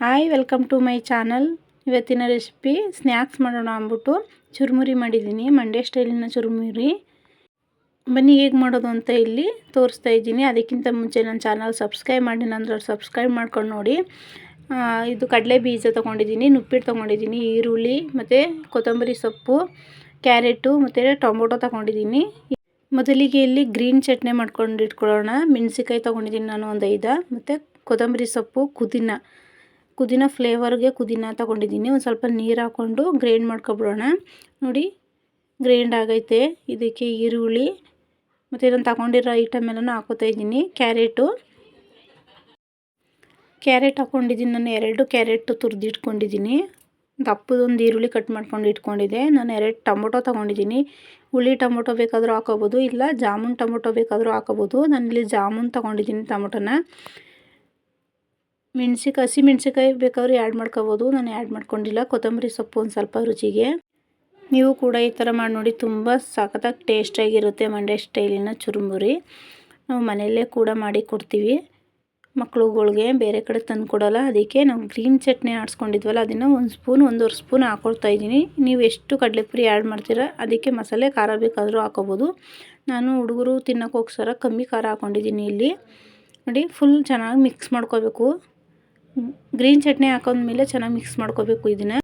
Hi welcome to my channel ಇವತ್ತಿನ recipe snacks ಮಾಡೋಣ ಅಂದ್ಬಿಟ್ಟು ಚುರುಮುರಿ ಮಾಡಿದ್ದೀನಿ. ಮಂಡ್ಯ ಸ್ಟೈಲಿನ ಚುರುಮುರಿ. ಬನ್ನಿ ಹೇಗೆ ಮಾಡೋದು ಅಂತ ಇಲ್ಲಿ ತೋರಿಸ್ತಾ ಇದ್ದೀನಿ. ಅದಕ್ಕಿಂತ ಮುಂಚೆ ನನ್ನ ಚಾನಲ್ ಸಬ್ಸ್ಕ್ರೈಬ್ ಮಾಡಿ ಸಬ್ಸ್ಕ್ರೈಬ್ ಮಾಡ್ಕೊಂಡು ನೋಡಿ. ಇದು ಕಡಲೆ ಬೀಜ ತೊಗೊಂಡಿದ್ದೀನಿ, ನುಪ್ಪಿಟ್ಟು ತೊಗೊಂಡಿದ್ದೀನಿ, ಈರುಳ್ಳಿ, ಮತ್ತು ಕೊತ್ತಂಬರಿ ಸೊಪ್ಪು, ಕ್ಯಾರೆಟು, ಮತ್ತು ಟೊಮೊಟೊ ತೊಗೊಂಡಿದ್ದೀನಿ. ಮೊದಲಿಗೆ ಇಲ್ಲಿ ಗ್ರೀನ್ ಚಟ್ನಿ ಮಾಡ್ಕೊಂಡು ಇಟ್ಕೊಳ್ಳೋಣ. ಮೆಣಸಿಕಾಯಿ ತೊಗೊಂಡಿದ್ದೀನಿ ನಾನು ಒಂದು ಐದು, ಮತ್ತು ಕೊತ್ತಂಬರಿ ಸೊಪ್ಪು ಪುದೀನ ಕುದಿನ ಫ್ಲೇವರ್ಗೆ ಕುದಿನ ತಗೊಂಡಿದ್ದೀನಿ. ಒಂದು ಸ್ವಲ್ಪ ನೀರು ಹಾಕ್ಕೊಂಡು ಗ್ರೈಂಡ್ ಮಾಡ್ಕೊಬಿಡೋಣ. ನೋಡಿ, ಗ್ರೈಂಡ್ ಆಗೈತೆ. ಇದಕ್ಕೆ ಈರುಳ್ಳಿ ಮತ್ತು ಇದನ್ನು ತಗೊಂಡಿರೋ ಐಟಮ್ ಎಲ್ಲನೂ ಹಾಕೋತಾ ಇದ್ದೀನಿ. ಕ್ಯಾರೆಟು. ಕ್ಯಾರೆಟ್ ಹಾಕ್ಕೊಂಡಿದ್ದೀನಿ ನಾನು ಎರಡು ಕ್ಯಾರೆಟು ತುರಿದಿಟ್ಕೊಂಡಿದ್ದೀನಿ. ದಪ್ಪದೊಂದು ಈರುಳ್ಳಿ ಕಟ್ ಮಾಡ್ಕೊಂಡು ಇಟ್ಕೊಂಡಿದ್ದೆ. ನಾನು ಎರಡು ಟೊಮೊಟೊ ತೊಗೊಂಡಿದ್ದೀನಿ. ಹುಳಿ ಟೊಮೊಟೊ ಬೇಕಾದರೂ ಹಾಕೋಬೋದು, ಇಲ್ಲ ಜಾಮೂನ್ ಟೊಮೊಟೊ ಬೇಕಾದರೂ ಹಾಕೋಬೋದು. ನಾನಿಲ್ಲಿ ಜಾಮೂನ್ ತೊಗೊಂಡಿದ್ದೀನಿ ಟೊಮೊಟೊನ. ಮೆಣ್ಸಿಕಾಯಿ ಹಸಿ ಮೆಣಸಿಕಾಯಿ ಬೇಕಾದ್ರೆ ಆ್ಯಡ್ ಮಾಡ್ಕೋಬೋದು. ನಾನು ಆ್ಯಡ್ ಮಾಡ್ಕೊಂಡಿಲ್ಲ. ಕೊತ್ತಂಬರಿ ಸೊಪ್ಪು ಒಂದು ಸ್ವಲ್ಪ ರುಚಿಗೆ. ನೀವು ಕೂಡ ಈ ಥರ ಮಾಡಿ ನೋಡಿ. ತುಂಬ ಸಖತ್ತಾಗಿ ಟೇಸ್ಟಾಗಿರುತ್ತೆ ಮಂಡ್ಯ ಸ್ಟೈಲಿನ ಚುರುಮುರಿ ನಾವು ಮನೆಯಲ್ಲೇ ಕೂಡ ಮಾಡಿ ಕೊಡ್ತೀವಿ. ಮಕ್ಳುಗಳಿಗೆ ಬೇರೆ ಕಡೆ ತಂದು ಕೊಡೋಲ್ಲ. ಅದಕ್ಕೆ ನಾವು ಗ್ರೀನ್ ಚಟ್ನಿ ಆಡಿಸ್ಕೊಂಡಿದ್ವಲ್ಲ, ಅದನ್ನು ಒಂದು ಸ್ಪೂನ್ ಒಂದೂವರೆ ಸ್ಪೂನ್ ಹಾಕೊಳ್ತಾ ಇದ್ದೀನಿ. ನೀವು ಎಷ್ಟು ಕಡಲೆಪುರಿ ಆ್ಯಡ್ ಮಾಡ್ತೀರಾ, ಅದಕ್ಕೆ ಮಸಾಲೆ, ಖಾರ ಬೇಕಾದರೂ ಹಾಕೋಬೋದು. ನಾನು ಹುಡುಗರು ತಿನ್ನೋಕ್ಕೋಸ್ಕರ ಕಮ್ಮಿ ಖಾರ ಹಾಕ್ಕೊಂಡಿದ್ದೀನಿ ಇಲ್ಲಿ. ನೋಡಿ ಫುಲ್ ಚೆನ್ನಾಗಿ ಮಿಕ್ಸ್ ಮಾಡ್ಕೋಬೇಕು. ಗ್ರೀನ್ ಚಟ್ನಿ ಹಾಕೊಂಡ್ಮೇಲೆ ಚೆನ್ನಾಗಿ ಮಿಕ್ಸ್ ಮಾಡ್ಕೋಬೇಕು ಇದನ್ನು.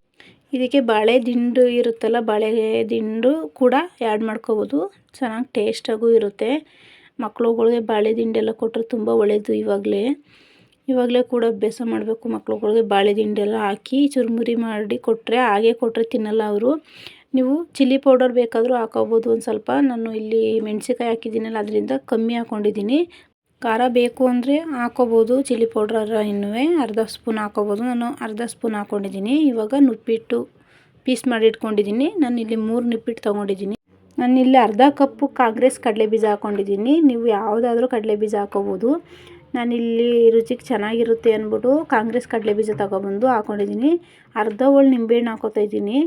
ಇದಕ್ಕೆ ಬಾಳೆ ದಿಂಡು ಇರುತ್ತಲ್ಲ, ಬಾಳೆ ದಿಂಡು ಕೂಡ ಆ್ಯಡ್ ಮಾಡ್ಕೋಬೋದು. ಚೆನ್ನಾಗಿ ಟೇಸ್ಟಾಗೂ ಇರುತ್ತೆ. ಮಕ್ಳುಗಳಿಗೆ ಬಾಳೆ ದಿಂಡೆಲ್ಲ ಕೊಟ್ಟರೆ ತುಂಬ ಒಳ್ಳೆಯದು ಇವಾಗಲೇ. ಇವಾಗಲೇ ಕೂಡ ಅಭ್ಯಾಸ ಮಾಡಬೇಕು ಮಕ್ಳುಗಳಿಗೆ ಬಾಳೆ ದಿಂಡೆಲ್ಲ ಹಾಕಿ ಚುರುಮುರಿ ಮಾಡಿ ಕೊಟ್ಟರೆ ಹಾಗೆ ಕೊಟ್ಟರೆ ತಿನ್ನಲ್ಲ ಅವರು. ನೀವು ಚಿಲ್ಲಿ ಪೌಡರ್ ಬೇಕಾದರೂ ಹಾಕೋಬೋದು ಒಂದು ಸ್ವಲ್ಪ. ನಾನು ಇಲ್ಲಿ ಮೆಣಸಿಕಾಯಿ ಹಾಕಿದ್ದೀನಲ್ಲ, ಅದರಿಂದ ಕಮ್ಮಿ ಹಾಕ್ಕೊಂಡಿದ್ದೀನಿ ಖಾರ ಬೇಕು ಅಂದರೆ ಹಾಕೋಬೋದು. ಚಿಲ್ಲಿ ಪೌಡ್ರ ಇನ್ನೂ ಅರ್ಧ ಸ್ಪೂನ್ ಹಾಕೋಬೋದು. ನಾನು ಅರ್ಧ ಸ್ಪೂನ್ ಹಾಕ್ಕೊಂಡಿದ್ದೀನಿ ಇವಾಗ ನುಪ್ಪಿಟ್ಟು ಪೀಸ್ ಮಾಡಿ ಇಟ್ಕೊಂಡಿದ್ದೀನಿ. ನಾನು ಇಲ್ಲಿ ಮೂರು ನಿಪ್ಪಿಟ್ಟು ತೊಗೊಂಡಿದ್ದೀನಿ. ನಾನು ಇಲ್ಲಿ ಅರ್ಧ ಕಪ್ಪು ಕಾಂಗ್ರೆಸ್ ಕಡಲೆ ಬೀಜ ಹಾಕ್ಕೊಂಡಿದ್ದೀನಿ ನೀವು ಯಾವುದಾದ್ರೂ ಕಡಲೆ ಬೀಜ ಹಾಕೋಬೋದು ನಾನಿಲ್ಲಿ ರುಚಿಗೆ ಚೆನ್ನಾಗಿರುತ್ತೆ ಅಂದ್ಬಿಟ್ಟು ಕಾಂಗ್ರೆಸ್ ಕಡಲೆ ಬೀಜ ತೊಗೊಬಂದು ಹಾಕ್ಕೊಂಡಿದ್ದೀನಿ ಅರ್ಧ ಹೋಳು ನಿಂಬೆಹಣ್ಣು ಹಾಕೋತಾ ಇದ್ದೀನಿ.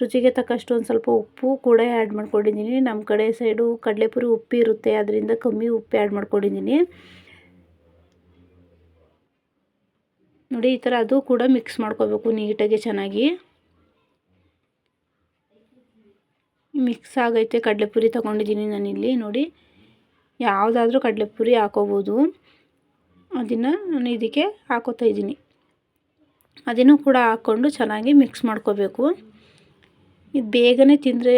ರುಚಿಗೆ ತಕ್ಕಷ್ಟು ಒಂದು ಸ್ವಲ್ಪ ಉಪ್ಪು ಕೂಡ ಆ್ಯಡ್ ಮಾಡ್ಕೊಂಡಿದ್ದೀನಿ. ನಮ್ಮ ಕಡೆ ಸೈಡು ಕಡಲೆಪುರಿ ಉಪ್ಪು ಇರುತ್ತೆ, ಅದರಿಂದ ಕಮ್ಮಿ ಉಪ್ಪು ಆ್ಯಡ್ ಮಾಡ್ಕೊಂಡಿದ್ದೀನಿ. ನೋಡಿ, ಈ ಥರ ಅದು ಕೂಡ ಮಿಕ್ಸ್ ಮಾಡ್ಕೋಬೇಕು ನೀಟಾಗಿ, ಚೆನ್ನಾಗಿ. ಮಿಕ್ಸ್ ಆಗೈತೆ, ಕಡಲೆಪುರಿ ತೊಗೊಂಡಿದ್ದೀನಿ ನಾನಿಲ್ಲಿ, ನೋಡಿ. ಯಾವುದಾದ್ರೂ ಕಡಲೆಪುರಿ ಹಾಕೋಬೋದು. ಅದನ್ನು ನಾನು ಇದಕ್ಕೆ ಹಾಕೋತಾ ಇದ್ದೀನಿ. ಅದನ್ನು ಕೂಡ ಹಾಕ್ಕೊಂಡು ಚೆನ್ನಾಗಿ ಮಿಕ್ಸ್ ಮಾಡ್ಕೋಬೇಕು. ಇದು ಬೇಗನೆ ತಿಂದರೆ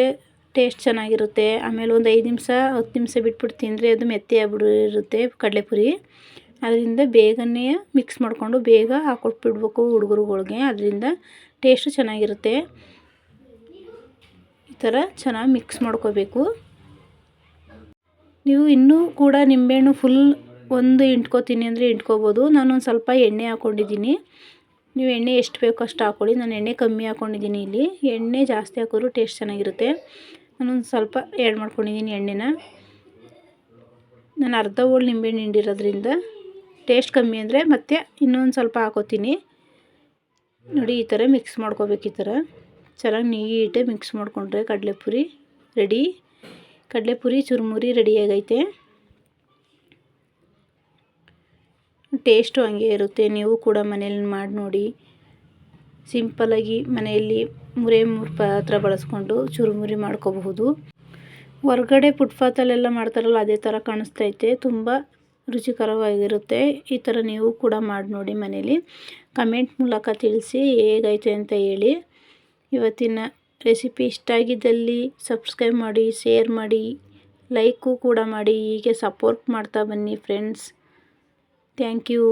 ಟೇಸ್ಟ್ ಚೆನ್ನಾಗಿರುತ್ತೆ. ಆಮೇಲೆ ಒಂದು ಐದು ನಿಮಿಷ, ಹತ್ತು ನಿಮಿಷ ಬಿಟ್ಬಿಟ್ಟು ತಿಂದರೆ ಅದು ಮೆತ್ತೆ ಆಗ್ಬಿಡಿರುತ್ತೆ ಕಡಲೆಪುರಿ. ಅದರಿಂದ ಬೇಗನೆ ಮಿಕ್ಸ್ ಮಾಡಿಕೊಂಡು ಬೇಗ ಹಾಕೊಟ್ಬಿಡ್ಬೇಕು ಹುಡುಗರುಗಳಿಗೆ. ಅದರಿಂದ ಟೇಸ್ಟು ಚೆನ್ನಾಗಿರುತ್ತೆ. ಈ ಥರ ಚೆನ್ನಾಗಿ ಮಿಕ್ಸ್ ಮಾಡ್ಕೋಬೇಕು. ನೀವು ಇನ್ನೂ ಕೂಡ ನಿಂಬೆಹಣ್ಣು ಫುಲ್ ಒಂದು ಇಂಟ್ಕೋತೀನಿ ಅಂದರೆ ಇಂಟ್ಕೋಬೋದು ಒಂದು ಸ್ವಲ್ಪ ಎಣ್ಣೆ ಹಾಕ್ಕೊಂಡಿದ್ದೀನಿ ನೀವು ಎಣ್ಣೆ ಎಷ್ಟು ಬೇಕೋ ಅಷ್ಟು ಹಾಕ್ಕೊಳ್ಳಿ. ನಾನು ಎಣ್ಣೆ ಕಮ್ಮಿ ಹಾಕ್ಕೊಂಡಿದ್ದೀನಿ ಇಲ್ಲಿ. ಎಣ್ಣೆ ಜಾಸ್ತಿ ಹಾಕಿದ್ರು ಟೇಸ್ಟ್ ಚೆನ್ನಾಗಿರುತ್ತೆ. ನಾನೊಂದು ಸ್ವಲ್ಪ ಆ್ಯಡ್ ಮಾಡ್ಕೊಂಡಿದ್ದೀನಿ ಎಣ್ಣೆನ. ನಾನು ಅರ್ಧ ಹೋಳು ನಿಂಬೆಹಣ್ಣು ಹಿಂಡಿರೋದ್ರಿಂದ ಟೇಸ್ಟ್ ಕಮ್ಮಿ ಅಂದರೆ ಮತ್ತೆ ಇನ್ನೊಂದು ಸ್ವಲ್ಪ ಹಾಕೋತೀನಿ. ನೋಡಿ, ಈ ಥರ ಮಿಕ್ಸ್ ಮಾಡ್ಕೋಬೇಕು, ಈ ಥರ. ಚೆನ್ನಾಗಿ ನೀಟಾಗಿ ಮಿಕ್ಸ್ ಮಾಡಿಕೊಂಡ್ರೆ ಕಡಲೆಪುರಿ ರೆಡಿ. ಕಡಲೆಪುರಿ, ಚುರುಮುರಿ ರೆಡಿಯಾಗೈತೆ ಟೇಸ್ಟು ಹಂಗೆ ಇರುತ್ತೆ. ನೀವು ಕೂಡ ಮನೇಲಿ ಮಾಡಿ ನೋಡಿ. ಸಿಂಪಲಾಗಿ ಮನೆಯಲ್ಲಿ ಮೂರೇ ಮೂರು ಪಾತ್ರೆ ಬಳಸ್ಕೊಂಡು ಚುರುಮುರಿ ಮಾಡ್ಕೋಬಹುದು. ಹೊರ್ಗಡೆ ಫುಟ್ಪಾತಲ್ಲೆಲ್ಲ ಮಾಡ್ತಾರಲ್ಲ, ಅದೇ ಥರ ಕಾಣಿಸ್ತೈತೆ. ತುಂಬ ರುಚಿಕರವಾಗಿರುತ್ತೆ. ಈ ಥರ ನೀವು ಕೂಡ ಮಾಡಿ ನೋಡಿ ಮನೇಲಿ. ಕಮೆಂಟ್ ಮೂಲಕ ತಿಳಿಸಿ ಹೇಗೈತೆ ಅಂತ ಹೇಳಿ. ಇವತ್ತಿನ ರೆಸಿಪಿ ಇಷ್ಟ ಆಗಿದ್ದಲ್ಲಿ ಸಬ್ಸ್ಕ್ರೈಬ್ ಮಾಡಿ, ಶೇರ್ ಮಾಡಿ, ಲೈಕು ಕೂಡ ಮಾಡಿ. ಹೀಗೆ ಸಪೋರ್ಟ್ ಮಾಡ್ತಾ ಬನ್ನಿ ಫ್ರೆಂಡ್ಸ್. Thank you